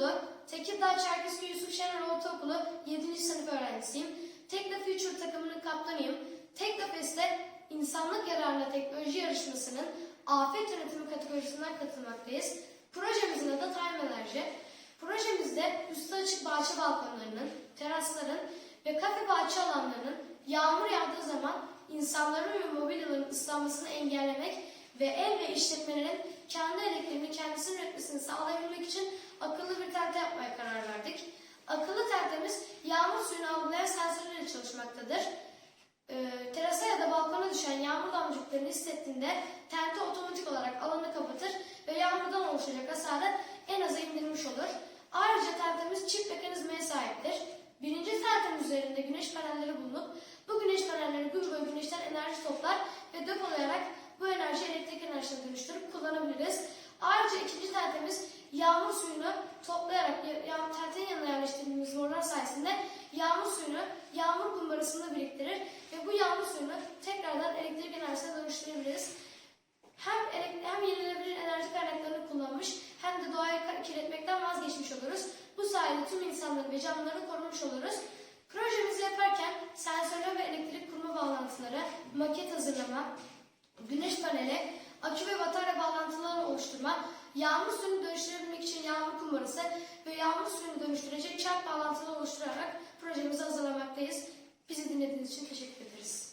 Uslu, Tekirdağ Çerkezköy Yusuf Şener Ortaokulu 7. sınıf öğrencisiyim. Tekno Future takımının kaptanıyım. Teknofest'te insanlık yararına teknoloji yarışmasının afet yönetimi kategorisinden katılmaktayız. Projemizin adı Time Enerji. Projemizde üstü açık bahçe balkonlarının, terasların ve kafe bahçe alanlarının yağmur yağdığı zaman insanların ve mobilyaların ıslanmasını engellemek ve ev ve işletmelerin kendi elektriğini kendisinin üretmesini sağlayabilmek için akıllı bir tente yapmaya karar verdik. Akıllı tentemiz yağmur suyunu algılayan sensörlerle çalışmaktadır. Ee, terasa ya da balkona düşen yağmur damlacıklarını hissettiğinde tente otomatik olarak alanı kapatır ve yağmurdan oluşacak hasarı en aza indirmiş olur. Ayrıca tentemiz çift mekanizmaya sahiptir. Birinci tentenin üzerinde güneş panelleri bulunup bu güneş panelleri gün boyu güneşten enerji toplar ve depolayarak bu enerjiyi elektrik enerjisine dönüştürüp kullanabiliriz. Ayrıca ikinci tentemiz yağmur suyunu toplayarak ya- ya- tentenin yanına yerleştirdiğimiz morlar sayesinde yağmur suyunu yağmur kumbarasında biriktirir ve bu yağmur suyunu tekrardan elektrik enerjisine dönüştürebiliriz. Hem, hem yenilenebilir enerji kaynaklarını kullanmış hem de doğayı kirletmekten vazgeçmiş oluruz. Bu sayede tüm insanları ve canlıları korumuş oluruz. Projemizi yaparken sensörler ve elektrik kurma bağlantıları, maket hazırlama, güneş paneli, yağmur suyunu dönüştürebilmek için yağmur kumbarası ve yağmur suyunu dönüştürecek çarp bağlantıları oluşturarak projemizi hazırlamaktayız. Bizi dinlediğiniz için teşekkür ederiz.